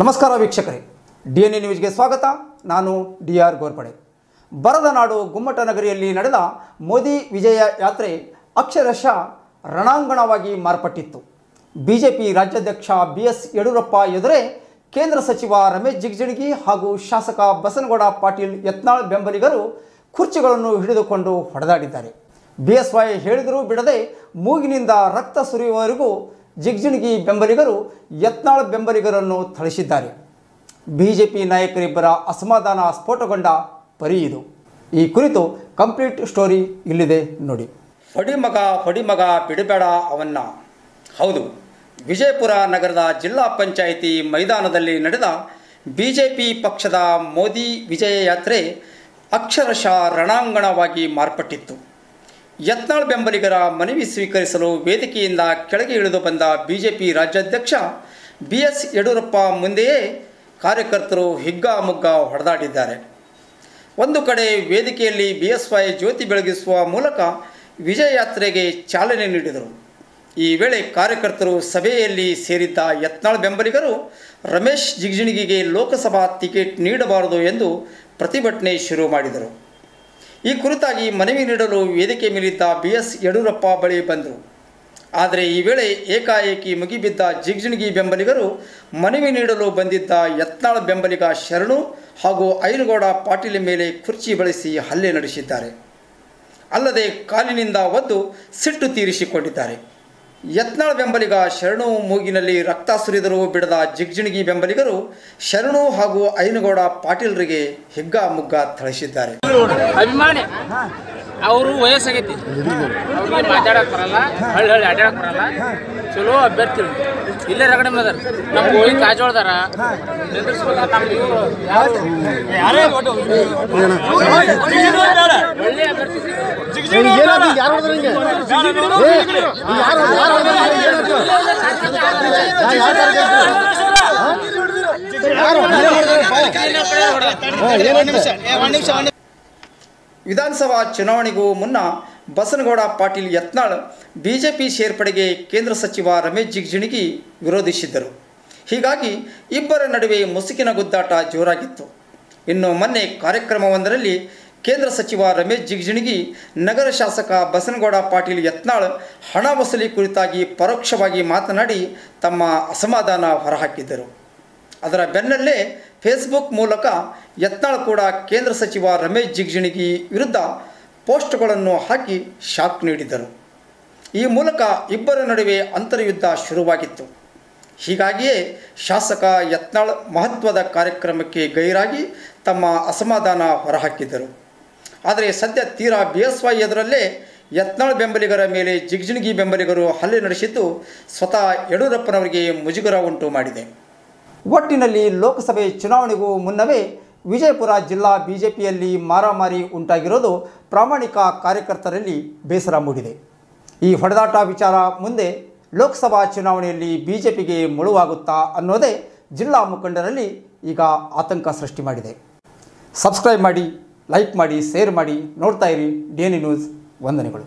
ನಮಸ್ಕಾರ ವೀಕ್ಷಕರೇ. D N A ನ್ಯೂಸ್ಗೆ ಸ್ವಾಗತ. ನಾನು ಡಿ ಆರ್ ಗೋರ್ಪಡೆ. ಬರದ ನಾಡು ಗುಮ್ಮಟ ನಗರಿಯಲ್ಲಿ ನಡೆದ ಮೋದಿ ವಿಜಯ ಯಾತ್ರೆ ಅಕ್ಷರಶಃ ರಣಾಂಗಣವಾಗಿ ಮಾರ್ಪಟ್ಟಿತ್ತು. ಬಿಜೆಪಿ ರಾಜ್ಯಾಧ್ಯಕ್ಷ ಬಿ ಎಸ್ ಯಡಿಯೂರಪ್ಪ ಎದುರೇ ಕೇಂದ್ರ ಸಚಿವ ರಮೇಶ್ ಜಿಗಜಿಣಗಿ ಹಾಗೂ ಶಾಸಕ ಬಸನಗೌಡ ಪಾಟೀಲ್ ಯತ್ನಾಳ್ ಬೆಂಬಲಿಗರು ಕುರ್ಚಿಗಳನ್ನು ಹಿಡಿದುಕೊಂಡು ಹೊಡೆದಾಡಿದ್ದಾರೆ. ಬಿ ಎಸ್ ವೈ ಹೇಳಿದರೂ ಬಿಡದೆ ಮೂಗಿನಿಂದ ರಕ್ತ ಸುರಿಯುವವರೆಗೂ ಜಿಗ್ಜಿಣಗಿ ಬೆಂಬಲಿಗರು ಯತ್ನಾಳ್ ಬೆಂಬಲಿಗರನ್ನು ಥಳಿಸಿದ್ದಾರೆ. ಬಿಜೆಪಿ ನಾಯಕರಿಬ್ಬರ ಅಸಮಾಧಾನ ಸ್ಫೋಟಗೊಂಡ ಪರಿ ಇದು. ಈ ಕುರಿತು ಕಂಪ್ಲೀಟ್ ಸ್ಟೋರಿ ಇಲ್ಲಿದೆ ನೋಡಿ. ಹೊಡಿಮಗ ಹೊಡಿಮಗ ಬಿಡಬೇಡ ಅವನ್ನ. ಹೌದು, ವಿಜಯಪುರ ನಗರದ ಜಿಲ್ಲಾ ಪಂಚಾಯಿತಿ ಮೈದಾನದಲ್ಲಿ ನಡೆದ ಬಿಜೆಪಿ ಪಕ್ಷದ ಮೋದಿ ವಿಜಯ ಯಾತ್ರೆ ಅಕ್ಷರಶಃ ರಣಾಂಗಣವಾಗಿ ಮಾರ್ಪಟ್ಟಿತ್ತು. ಯತ್ನಾಳ್ ಬೆಂಬಲಿಗರ ಮನವಿ ಸ್ವೀಕರಿಸಲು ವೇದಿಕೆಯಿಂದ ಕೆಳಗೆ ಇಳಿದು ಬಂದ ಬಿಜೆಪಿ ರಾಜ್ಯಾಧ್ಯಕ್ಷ ಬಿ ಎಸ್ ಯಡಿಯೂರಪ್ಪ ಮುಂದೆಯೇ ಕಾರ್ಯಕರ್ತರು ಹಿಗ್ಗಾಮುಗ್ಗ ಹೊಡೆದಾಡಿದ್ದಾರೆ. ಒಂದು ಕಡೆ ವೇದಿಕೆಯಲ್ಲಿ ಬಿ ಎಸ್ ವೈ ಜ್ಯೋತಿ ಬೆಳಗಿಸುವ ಮೂಲಕ ವಿಜಯ ಯಾತ್ರೆಗೆ ಚಾಲನೆ ನೀಡಿದರು. ಈ ವೇಳೆ ಕಾರ್ಯಕರ್ತರು ಸಭೆಯಲ್ಲಿ ಸೇರಿದ್ದ ಯತ್ನಾಳ್ ಬೆಂಬಲಿಗರು ರಮೇಶ್ ಜಿಗಜಿಣಗಿಗೆ ಲೋಕಸಭಾ ಟಿಕೆಟ್ ನೀಡಬಾರದು ಎಂದು ಪ್ರತಿಭಟನೆ ಶುರು ಮಾಡಿದರು. ಈ ಕುರಿತಾಗಿ ಮನವಿ ನೀಡಲು ವೇದಿಕೆ ಮೇಲಿದ್ದ ಬಿ ಎಸ್ ಯಡಿಯೂರಪ್ಪ ಬಳಿ ಬಂದರು. ಆದರೆ ಈ ವೇಳೆ ಏಕಾಏಕಿ ಮುಗಿಬಿದ್ದ ಜಿಗ್ಜಿಣಗಿ ಬೆಂಬಲಿಗರು ಮನವಿ ನೀಡಲು ಬಂದಿದ್ದ ಯತ್ನಾಳ್ ಬೆಂಬಲಿಗ ಶರಣು ಹಾಗೂ ಐನಗೌಡ ಪಾಟೀಲ್ ಮೇಲೆ ಕುರ್ಚಿ ಬಳಸಿ ಹಲ್ಲೆ ನಡೆಸಿದ್ದಾರೆ. ಅಲ್ಲದೆ ಕಾಲಿನಿಂದ ಒದ್ದು ಸಿಟ್ಟು ತೀರಿಸಿಕೊಂಡಿದ್ದಾರೆ. ಯತ್ನಾಳ್ ಬೆಂಬಲಿಗ ಶರಣು ಮೂಗಿನಲ್ಲಿ ರಕ್ತ ಸುರಿದರು ಬಿಡದ ಜಿಗ್ಜಿಣಗಿ ಬೆಂಬಲಿಗರು ಶರಣು ಹಾಗೂ ಐನಗೌಡ ಪಾಟೀಲ್ರಿಗೆ ಹಿಗ್ಗಾಮುಗ್ಗ ಥಳಿಸಿದ್ದಾರೆ. ಅಭಿಮಾನಿ. ಅವರು ವಯಸ್ಸಾಗೈತಿ. ಅವ್ರಿಗೆ ಮಾತಾಡಕ್ ಬರಲ್ಲ ಹಳ್ಳಿ ಹಳ್ಳಿ ಆಟಾಡಕ್ಕೆ ಬರಲ್ಲ. ಚಲೋ ಅಭ್ಯರ್ಥಿ ಇಲ್ಲೇ ರಗಡೆ ಮದರ್ ನಮ್ಮ ಹೋಗಿ ಕಾಜೋಳ್ದಾರ. ಯಾರು? ಒಳ್ಳೆ ಅಭ್ಯರ್ಥಿ ವಿಧಾನಸಭಾ ಚುನಾವಣೆಗೂ ಮುನ್ನ ಬಸನಗೌಡ ಪಾಟೀಲ್ ಯತ್ನಾಳ್ ಬಿಜೆಪಿ ಸೇರ್ಪಡೆಗೆ ಕೇಂದ್ರ ಸಚಿವ ರಮೇಶ್ ಜಿಗಜಿಣಗಿ ವಿರೋಧಿಸಿದ್ದರು. ಹೀಗಾಗಿ ಇಬ್ಬರ ನಡುವೆ ಮುಸುಕಿನ ಗುದ್ದಾಟ ಜೋರಾಗಿತ್ತು. ಇನ್ನು ಮೊನ್ನೆ ಕಾರ್ಯಕ್ರಮವೊಂದರಲ್ಲಿ ಕೇಂದ್ರ ಸಚಿವ ರಮೇಶ್ ಜಿಗಜಿಣಗಿ, ನಗರ ಶಾಸಕ ಬಸನಗೌಡ ಪಾಟೀಲ್ ಯತ್ನಾಳ್ ಹಣ ವಸೂಲಿ ಕುರಿತಾಗಿ ಪರೋಕ್ಷವಾಗಿ ಮಾತನಾಡಿ ತಮ್ಮ ಅಸಮಾಧಾನ ಹೊರಹಾಕಿದ್ದರು. ಅದರ ಬೆನ್ನಲ್ಲೇ ಫೇಸ್ಬುಕ್ ಮೂಲಕ ಯತ್ನಾಳ್ ಕೂಡ ಕೇಂದ್ರ ಸಚಿವ ರಮೇಶ್ ಜಿಗಜಿಣಗಿ ವಿರುದ್ಧ ಪೋಸ್ಟ್ಗಳನ್ನು ಹಾಕಿ ಶಾಕ್ ನೀಡಿದರು ಈ ಮೂಲಕ ಇಬ್ಬರ ನಡುವೆ ಅಂತರ್ಯುದ್ಧ ಶುರುವಾಗಿತ್ತು. ಹೀಗಾಗಿಯೇ ಶಾಸಕ ಯತ್ನಾಳ್ ಮಹತ್ವದ ಕಾರ್ಯಕ್ರಮಕ್ಕೆ ಗೈರಾಗಿ ತಮ್ಮ ಅಸಮಾಧಾನ ಹೊರಹಾಕಿದ್ದರು. ಆದರೆ ಸದ್ಯ ತೀರಾ ಬಿ ಎಸ್ ವೈ ಎದುರಲ್ಲೇ ಯತ್ನಾಳ್ ಬೆಂಬಲಿಗರ ಮೇಲೆ ಜಿಗ್ಜಿಣಗಿ ಬೆಂಬಲಿಗರು ಹಲ್ಲೆ ನಡೆಸಿದ್ದು ಸ್ವತಃ ಯಡಿಯೂರಪ್ಪನವರಿಗೆ ಮುಜುಗರ ಉಂಟು ಮಾಡಿದೆ. ಒಟ್ಟಿನಲ್ಲಿ ಲೋಕಸಭೆ ಚುನಾವಣೆಗೂ ಮುನ್ನವೇ ವಿಜಯಪುರ ಜಿಲ್ಲಾ ಬಿಜೆಪಿಯಲ್ಲಿ ಮಾರಾಮಾರಿ ಉಂಟಾಗಿರೋದು ಪ್ರಾಮಾಣಿಕ ಕಾರ್ಯಕರ್ತರಲ್ಲಿ ಬೇಸರ ಮೂಡಿದೆ. ಈ ಹೊಡೆದಾಟ ವಿಚಾರ ಮುಂದೆ ಲೋಕಸಭಾ ಚುನಾವಣೆಯಲ್ಲಿ ಬಿಜೆಪಿಗೆ ಮುಳುವಾಗುತ್ತಾ ಅನ್ನೋದೇ ಜಿಲ್ಲಾ ಮುಖಂಡರಲ್ಲಿ ಈಗ ಆತಂಕ ಸೃಷ್ಟಿ ಮಾಡಿದೆ. ಸಬ್ಸ್ಕ್ರೈಬ್ ಮಾಡಿ, ಲೈಕ್ ಮಾಡಿ, ಶೇರ್ ಮಾಡಿ ನೋಡ್ತಾ ಇರಿ. ಡಿ ನ್ಯೂಸ್ ವಂದನೆಗಳು.